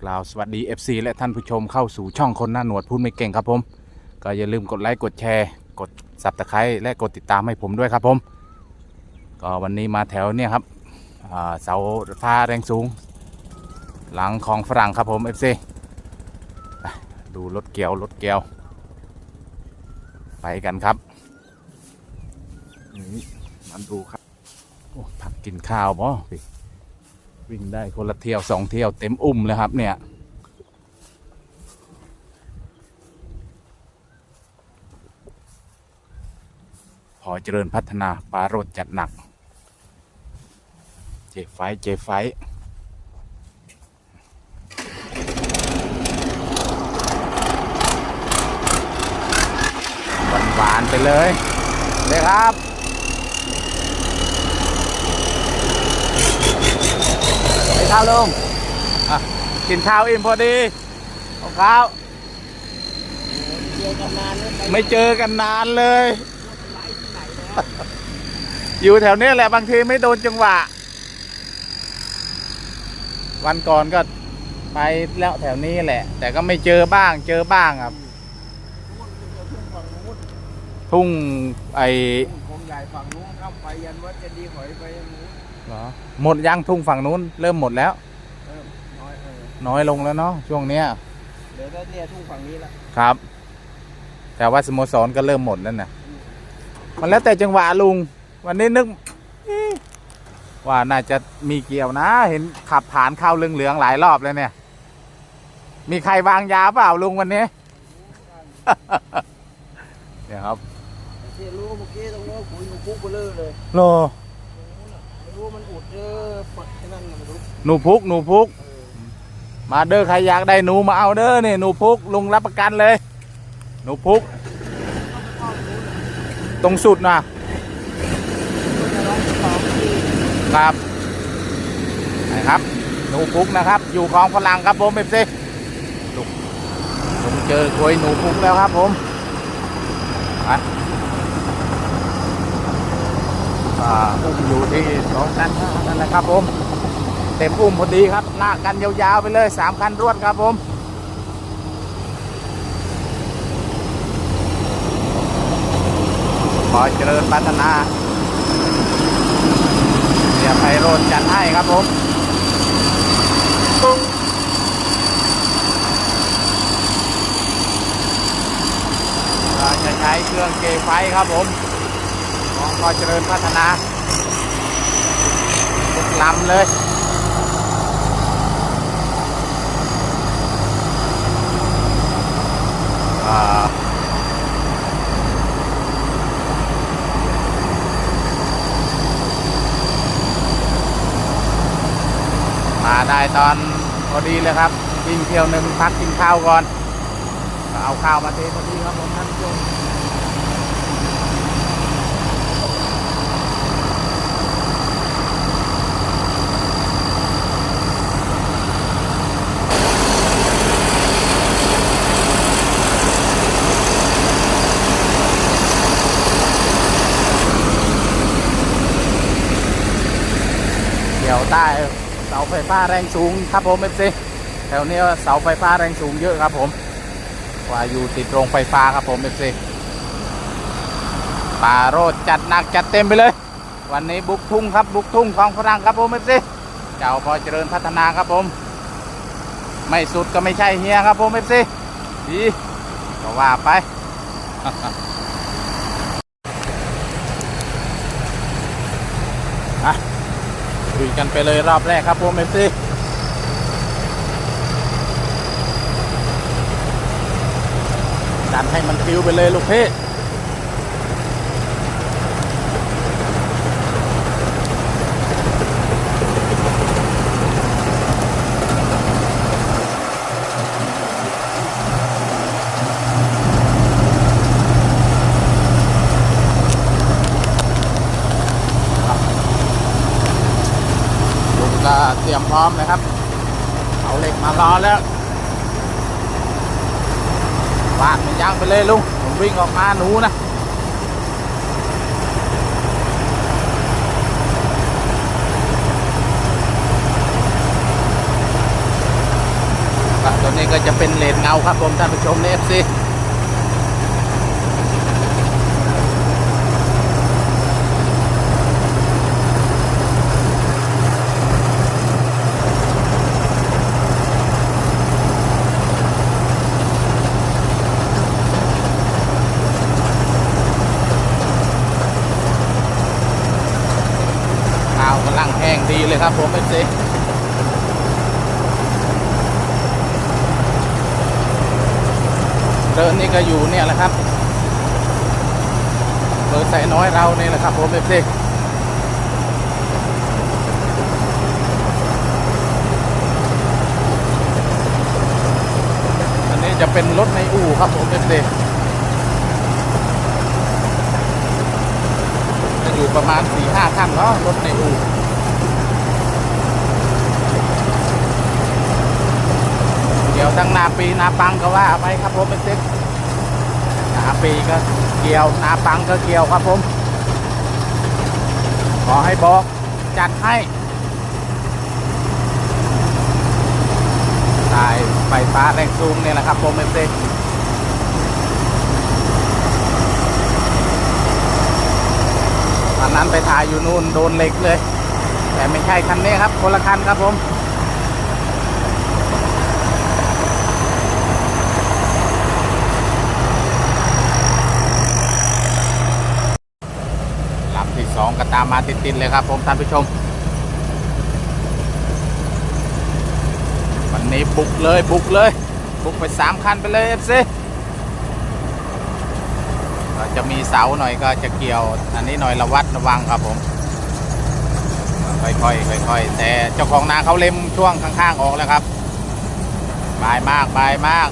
กล่าวสวัสดี FC และท่านผู้ชมเข้าสู่ช่องคนหน้าหนวดพูดไม่เก่งครับผม ก็อย่าลืมกดไลค์กดแชร์ กดสับตะไคร้และกดติดตามให้ผมด้วยครับผม ก็วันนี้มาแถวเนี่ยครับอ่าเสาฟ้าแรงสูง หลังของฝรั่งครับผม FC ไปดูรถเกียวรถเกียว ไปกันครับนี่มันดูครับโอ้พักกินข้าวบ่พี่ วิ่งได้คนละเที่ยวสองเที่ยวเต็มอุ้มเลยครับเนี่ย พอเจริญพัฒนาปลารถจัดหนัก เจไฟเจไฟหวานหวานๆไปเลยเลยครับ ไป ข้าวลุงอะกินข้าวอิ่มพอดีเอาข้าวเจอกันนาวไม่เจอกันนานเลย อยู่แถวนี้แหละบางทีไม่โดนจังหวะ วันก่อนก็ไปแล้วแถวนี้แหละ แต่ก็ไม่เจอบ้าง เจอบ้างครับ ทุ่งไอผมใหญ่ฝั่งนู้นครับไปยันวัดเจดีหอยไปยันนู้น เหรอหมดยังทุ่งฝั่งนู้น เริ่มหมดแล้วเออน้อยเออน้อยลงแล้วเนาะช่วงเนี้ยเดี๋ยวก็เนี่ยทุ่งฝั่งนี้ละครับ แต่ว่าสโมสรก็เริ่มหมดแล้วนะมันแล้วแต่จังหวะลุง วันนี้นึกเอ๊ะว่าน่าจะมีเกี่ยวนะ เห็นขับผ่านเข้าเหลืองๆหลายรอบแล้วเนี่ย มีใครวางยาเปล่าลุงวันนี้ เนี่ยครับ ที่รู้เมื่อกี้ตรงโน้นคุยหนูคุกไปเลยเลย โลไม่ รู้มันอุดเจอปัดแค่นั้นน่ะไม่รู้หนูพุกหนูพุก เออมาเด้อใครอยากได้หนูมาเอาเด้อนี่หนูพุกลุงรับประกันเลย หนูพุก ตรงสุดนะจะร้องสองทีครับนะครับ หนูพุกนะครับ อยู่ของฝรั่งครับผมเอฟซีลุงลุงเจอคุยหนูพุกแล้วครับผมไป อ่าอุ้มอยู่ที่สองคันนั่นแหละครับผมเต็มอุ้มพอดีครับลากกันยาวๆไปเลยสามคันรวดครับผมขอเจริญพัฒนาเดี๋ยวไพโรนจัดให้ครับผมเราจะใช้เครื่องเกไฟครับผม ของพอเจริญพัฒนาทุกล้ำเลยมาได้ตอนพอดีเลยครับวิ่งเที่ยวหนึ่งพักกินข้าวก่อน เอาข้าวมาเทพอดีครับผมท่านผู้ชม เดี๋ยวใต้เสาไฟฟ้าแรงสูงครับผมเอฟซีแถวนี้เสาไฟฟ้าแรงสูงเยอะครับผมว่าอยู่ติดโรงไฟฟ้าครับผมเอฟซีป่าโรดจัดหนักจัดเต็มไปเลย วันนี้บุกทุ่งครับบุกทุ่งของฝรั่งครับผมเอฟซีเจ้าพอเจริญพัฒนาครับผม ไม่สุดก็ไม่ใช่เฮียครับผมเอฟซีดีก็ว่าไปอะ คุยกันไปเลยรอบแรกครับผมเอฟซีดันให้มันฟิวไปเลยลูกพี่ลุงก็เต รียมพร้อมเลยครับ เอาเหล็กมารอแล้ววาดมันยางไปเลยลุง ผมวิ่งออกมาหนูนะตัวนี้ก็จะเป็นเลนเงาครับผมท่านผู้ชมในเอฟซีข้าวกำลังแห้งดีเลยครับผมเอฟซี เดินนี่ ก็อยู่เนี่ยแหละครับเบอร์ใส่น้อยเราเนี่ยแหละครับผมเอฟซีอันนี้จะเป็นรถในอู่ครับผมเอฟซีจะอยู่ประมาณ4ี่ห้าคันเนาะรถในอู่เดี๋ยวตั้งนาปีนาปังก็ว่าไปครับผมเป็นเซ็ก นาปีก็เกี่ยวนาปังก็เกี่ยวครับผม ขอให้บอกจัดให้สายไฟฟ้าแรงสูงเนี่ยแหละครับผมเป็นเซ็กตอนนั้นไปถ่ายอยู่นู่นโดนเหล็กเลย แต่ไม่ใช่คันนี้ครับคนละคันครับผม ลำที่สองก็ตามมาติดๆเลยครับผมท่านผู้ชม วันนี้บุกเลยบุกเลย บุกไปสามคันไปเลยเอฟซีก็จะมีเสาหน่อยก็จะเกี่ยว อันนี้หน่อยระวัดระวังครับผม ค่อยๆค่อยๆแต่เจ้าของนาเขาเล็มช่วงข้างๆออกแล้วครับบายมากบายมาก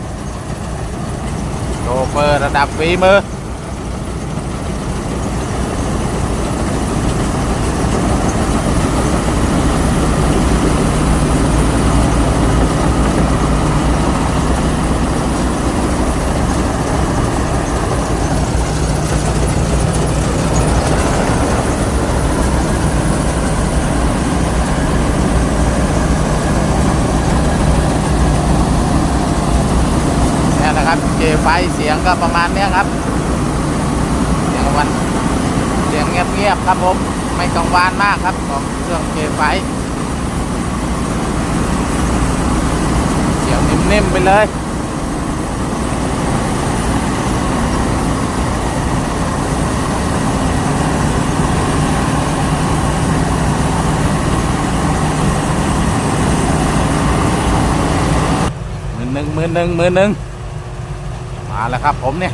โชเฟอร์ระดับฝีมือ เครับเจไฟเสียงก็ประมาณเนี้ยครับ เสียงวัน เสียงเงียบๆครับผม ไม่กังวานมากครับของเครื่องเจไฟ เสียงนิ่มๆไปเลย มือหนึ่งมือหนึ่งมือหนึ่ง แล้วครับ ผมเนี่ย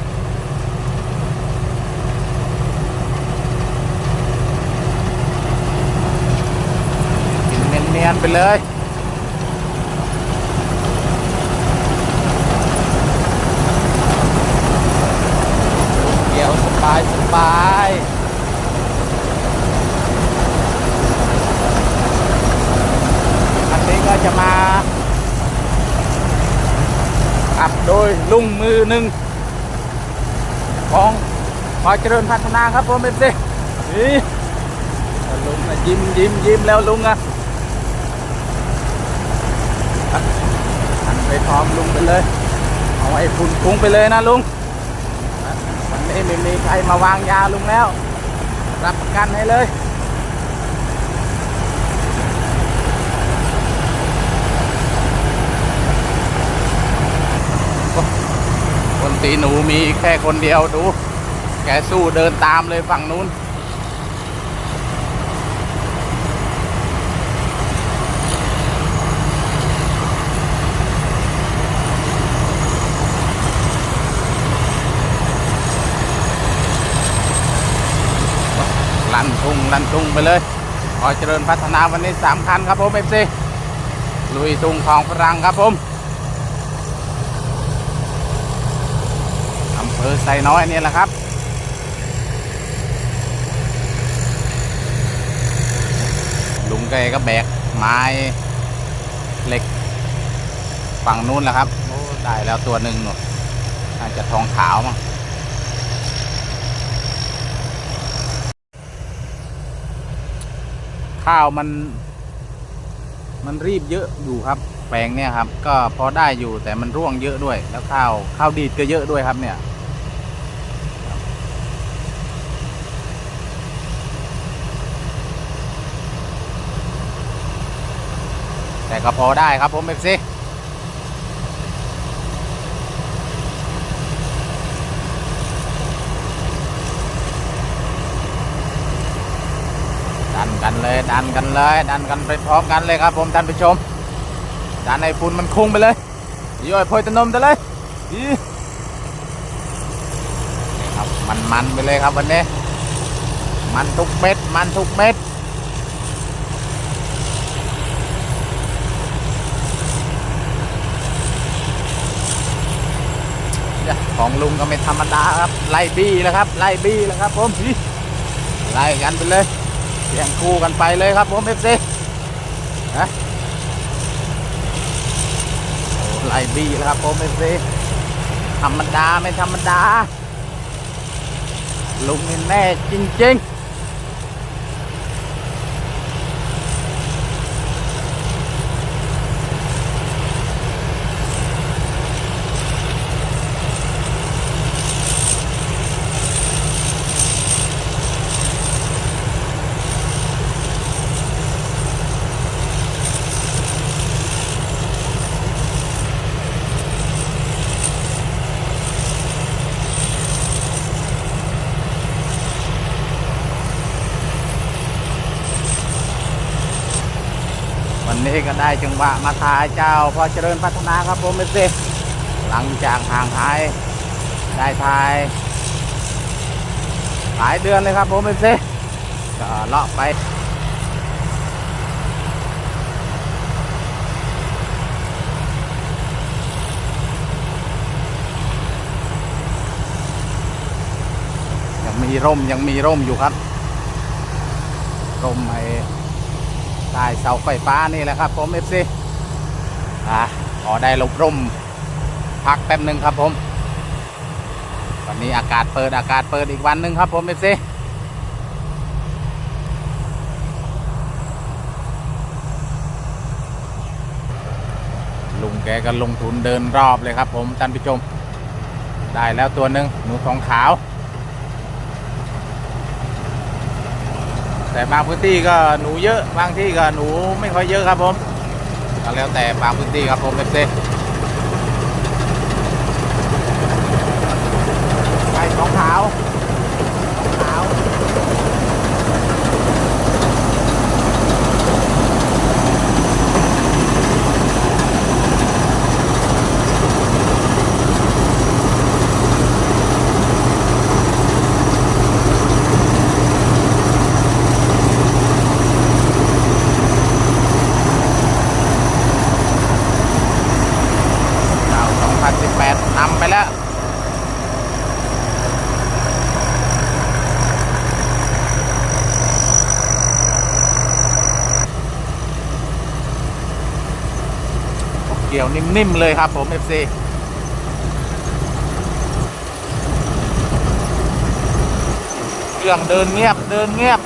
กินเนียนๆไปเลยเกี่ยวสบายสบายอันนี้ก็จะมา ขับโดยลุงมือ หนึ่งของพอเจริญพัฒนาครับผมเป็นสินี่ลุงนะยิ้มยิ้มยิ้มแล้วลุงอะหันไปพร้อมลุงไปเลย เอาไอ้ฝุ่นฟุ้งไปเลยนะลุงวันนี้ไม่มีใครมาวางยาลุงแล้ว รับประกันให้เลย ตีหนูมีแค่คนเดียวดู แกสู้เดินตามเลยฝั่งนู้น ลั่นทุ่งลั่นทุ่งไปเลยขอเจริญพัฒนาวันนี้สามคันครับผมเอฟซีลุยทุ่งของฝรั่งครับผม อำเภอไซน้อยนี่แหละครับ ลุงแกก็แบกไม้เหล็กฝั่งนู้นแหละครับโอ้ได้แล้วตัวหนึ่งหนูน่าจะทองขาวมั้งข้าวมัน มันรีบเยอะอยู่ครับ แปลงเนี่ยครับ ก็พอได้อยู่แต่มันร่วงเยอะด้วย แล้วข้าวข้าวดีดก็เยอะด้วยครับเนี่ย ก็พอได้ครับผมเอฟซีดันกันเลย ดันกันเลย ดันกันไปพร้อมกันเลยครับผมท่านผู้ชมดันไอ้ฝุ่นมันคุ้งไปเลยย่อยโพยตนมไปเลยอีนี่ครับมันมันไปเลยครับวันนี้ มันทุกเม็ด มันทุกเม็ด ของลุงก็ไม่ธรรมดาครับ ไล่บี้แล้วครับ ไล่บี้แล้วครับผมไล่กันไปเลยเสียงคู่กันไปเลยครับผมเอฟซีนะไล่บี้แล้วครับผมเอฟซีธรรมดาไม่ธรรมดาลุงนี่แน่จริงๆ นี้ก็ได้จังหวะมาถ่ายเจ้าพอเจริญพัฒนาครับผมเอฟซีหลังจากห่างหายได้ถ่ายหลายเดือนเลยครับผมเอฟซีก็เลาะไปยังมีร่มยังมีร่มอยู่ครับ ร่มไอ ใต้เสาไฟฟ้านี่แหละครับผมเอฟซีอะขอได้หลบร่มพักแป๊บหนึ่งครับผมวันนี้อากาศเปิดอากาศเปิดอีกวันหนึ่งครับผมเอฟซีลุงแกก็ลงทุนเดินรอบเลยครับผมท่านผู้ชม ได้แล้วตัวหนึ่งหนูทองขาว แต่บางพื้นที่ก็หนูเยอะบางที่ก็หนูไม่ค่อยเยอะครับผมก็แล้วแต่บางพื้นที่ครับผมเอฟซีไก่ของขาวของขาว เอา2018นำไปแล้ว เกี่ ยวนิ่มๆเลยครับผม FC เครื่องเดินเงียบเดินเงียบ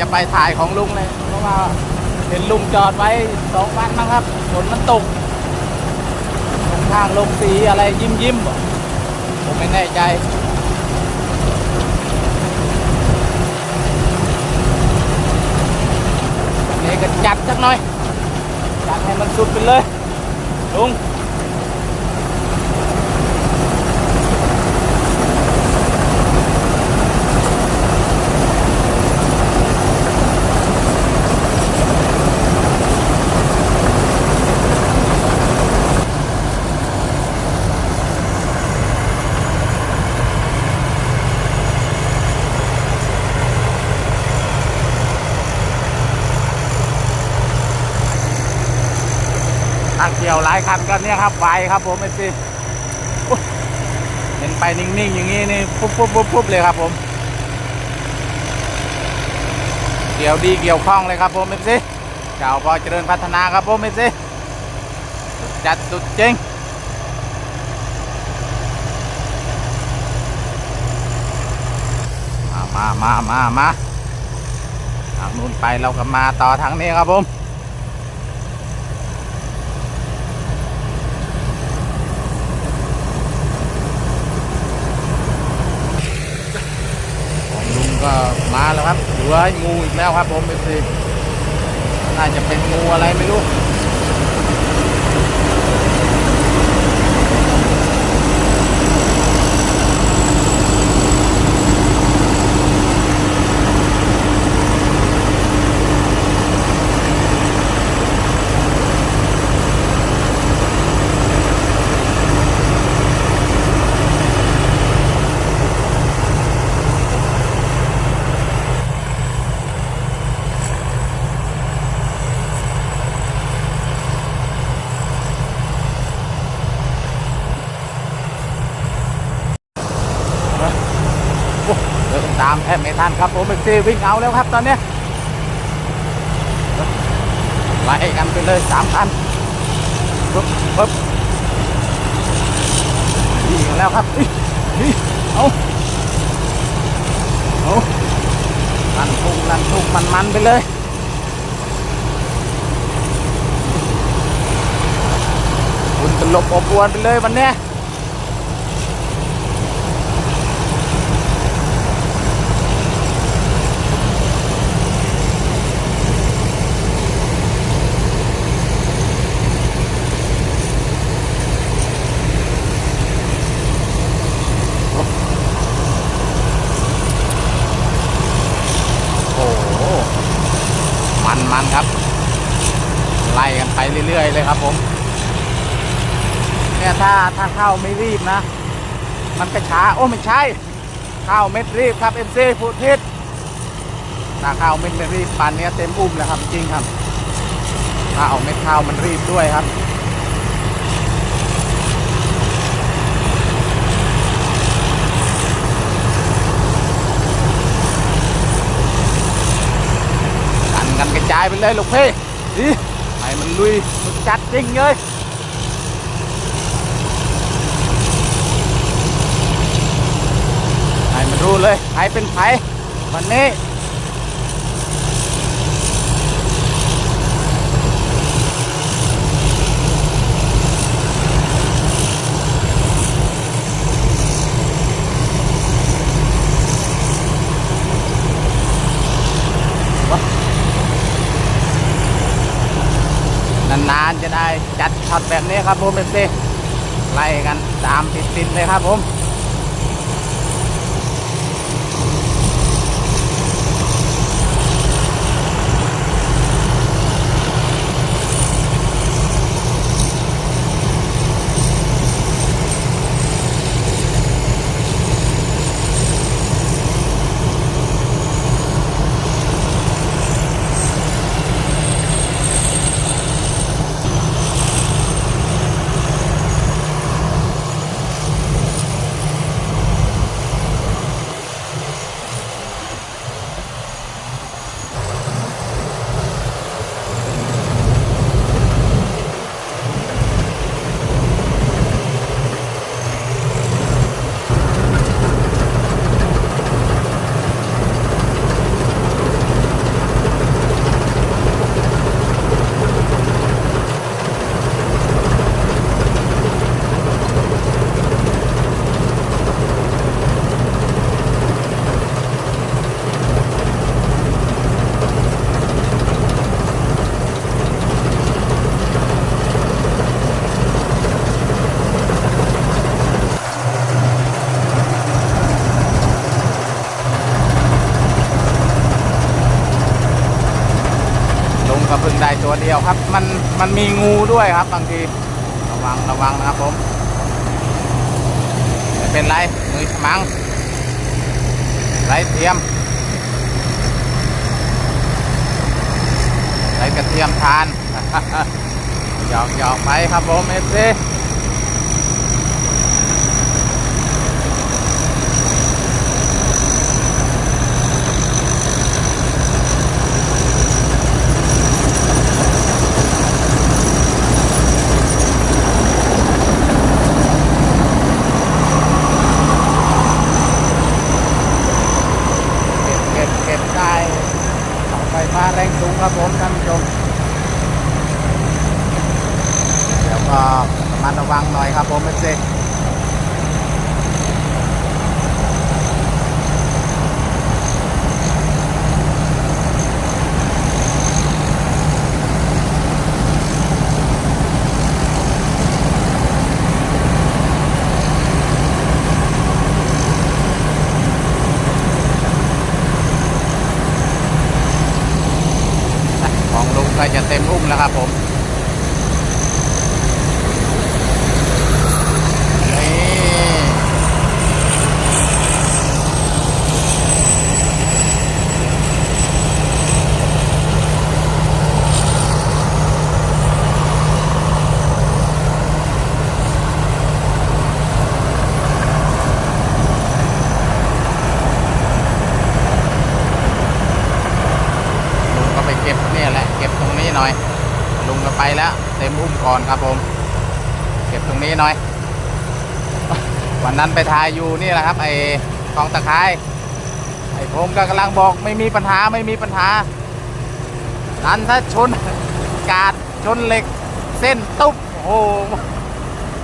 จะไปถ่ายของลุงเลย เพราะว่าเห็นลุงจอดไว้สองวันนะครับ ฝนมันตกข้างลงสีอะไรยิ้มยิ้มผมไม่แน่ใจวันนี้ก็จัดสักหน่อย จัดให้มันสุดไปเลยกี่ยวหลายคันกันเนี่ยครับไวครับผมเอซีเห็นไปนิ่งๆอย่างนี้นี่ปุ๊บปุ๊บปุ๊บปุ๊บเลยครับผม เกี่ยวดีเกี่ยวคล่องเลยครับผมเอซีเจ้าพอเจริญพัฒนาครับผมเอซีจัดสุดจริงมามามามามาทางนู้นไปเราก็มาต่อทางนี้ครับผม ของลุง ก็มาแล้วครับเหลืองูอีกแล้วครับผมเป็นสิน่าจะเป็นงูอะไรไม่รู้ โอ้เดินตามแทบไม่ มเบซีวิ่งเอาแล้วครับตอนนี้ไล่กันไปเลยสามคันปึ๊บปึ๊บวิ่งแล้วครับนี่เอาเอาลันทุกลันทุกมันมันไปเลยคุณตลบอบอวนไปเลยวันนี้ย โอ้โห มันมันครับ ไล่กันไปเรื่อย ๆ เลยครับผม เนี่ย ถ้าถ้าเข้าไม่รีบนะ มันก็ช้า โอ้ไม่ใช่ ข้าวเม็ดรีบครับเอ็มซีพูดทิศถ้าข้าวเม็ดไม่รีบปานเนี้ยเต็มอุ้มแล้วครับจริงครับถ้าเอาเม็ดข้าวมันรีบด้วยครับกันกันกระจายไปเลยลูกพี่ดิให้มันลุยมันจัดจริงเลยให้มันรู้ เลยใครเป็นใครวันนี้ นานๆจะได้จัดช็อตแบบนี้ครับผมเอฟซีไล่กันตามติดๆเลยครับผม มันมันมีงูด้วยครับบางทีระวังระวังนะครับผมไม่เป็นไรมือฉมังไรเทียมไรกระเทียมทานหยอกหยอกไปครับผมเอฟซี เก็บเก็บเก็บได้เสาไฟฟ้าแรงสูงครับผมท่านผู้ชม เดี๋ยวก็ระมัดระวังหน่อยครับผมเอฟซีของลุงก็ จะครับผม นี่ลุงก็ไปเก็บเนี่ยแหละ เก็บตรงนี้หน่อย ลุงก็ไปแล้ว เต็มอุ้มก่อน ครับผม เก็บตรงนี้หน่อย วันนั้นไปถ่ายอยู่นี่แหละครับ ไอ้กองตะไคร้ไอ้ผมก็กำลังบอกไม่มีปัญหาไม่มีปัญหานั้นถ้าชนกาดชนเหล็ก เส้นตุ๊บโอ้โห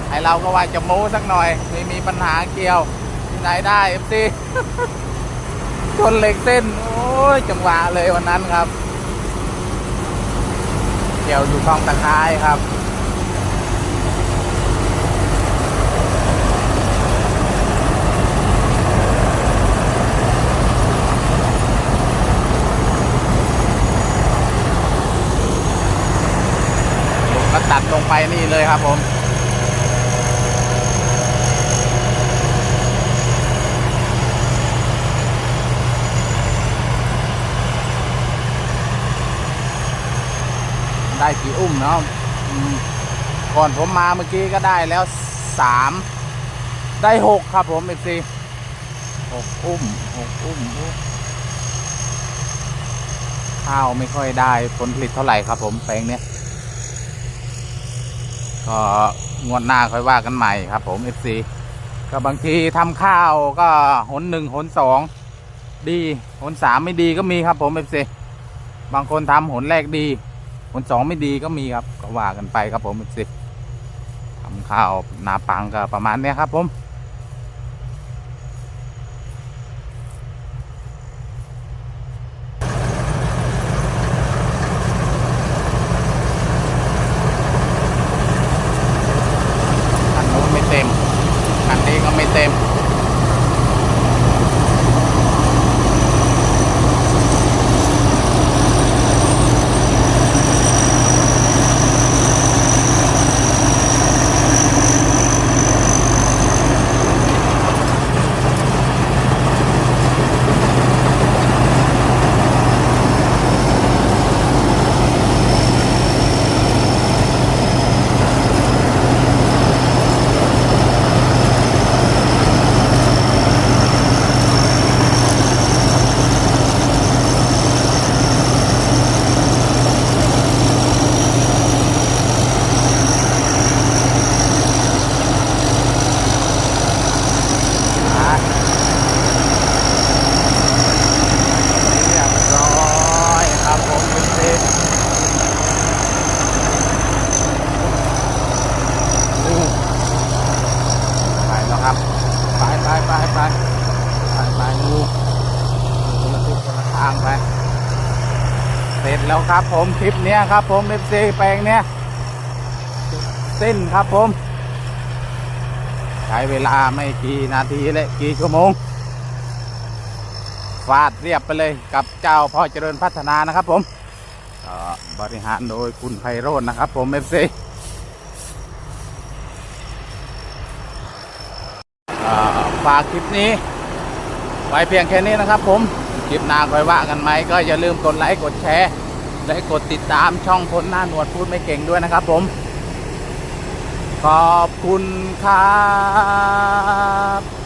ไอเราก็ว่าจะโม้สักหน่อย ไม่มีปัญหาเกี่ยวที่ไหนได้เอฟซีชนเหล็กเส้น โอ้ยจังหวะเลยวันนั้นครับ เกี่ยวอยู่กองตะไคร้ครับ ตัดลงไปนี่เลยครับผมได้กี่อุ้มเนาะก่อนผมมาเมื่อกี้ก็ได้แล้วสามได้หกครับผมเอฟซีหกอุ้มหกอุ้มข้าวไม่ค่อยได้ผลผลิตเท่าไหร่ครับผมแปลงเนี้ย ก็งวดหน้าค่อยว่ากันใหม่ครับผม FC ก็บางทีทำข้าวก็หนหนึ่งหนสองดีหนสามไม่ดีก็มีครับผม FC บางคนทำหนแรกดีหนสองไม่ดีก็มีครับก็ว่ากันไปครับผม FC ทำข้าวนาปังก็ประมาณนี้ครับผม คันนู้นไม่เต็ม คันนี้ก็ไม่เต็ม อะเรียบร้อยครับผมเป็นเซฟอู้ไปแล้วครับ ไปไปไปไปไปไปงูคนละทิศคนละทางไป เสร็จแล้วครับ ผมคลิปเนี้ยครับ ผมเอฟซีแปลงเนี้ยเส้นครับผม ใช้เวลาไม่กี่นาทีเลยกี่ชั่วโมงฟาดเรียบไปเลยกับเจ้าพ่อเจริญพัฒนานะครับ ผมบริหารโดยคุณไพโรจน์นะครับ ผมเอฟซีฝากคลิปนี้ไว้เพียงแค่นี้นะครับผม คลิปหน้าคอยว่ากันไหมก็อย่าลืมกดไลค์กดแชร์ และกดติดตามช่องคนหน้าหนวดพูดไม่เก่งด้วยนะครับผม ขอบคุณครับ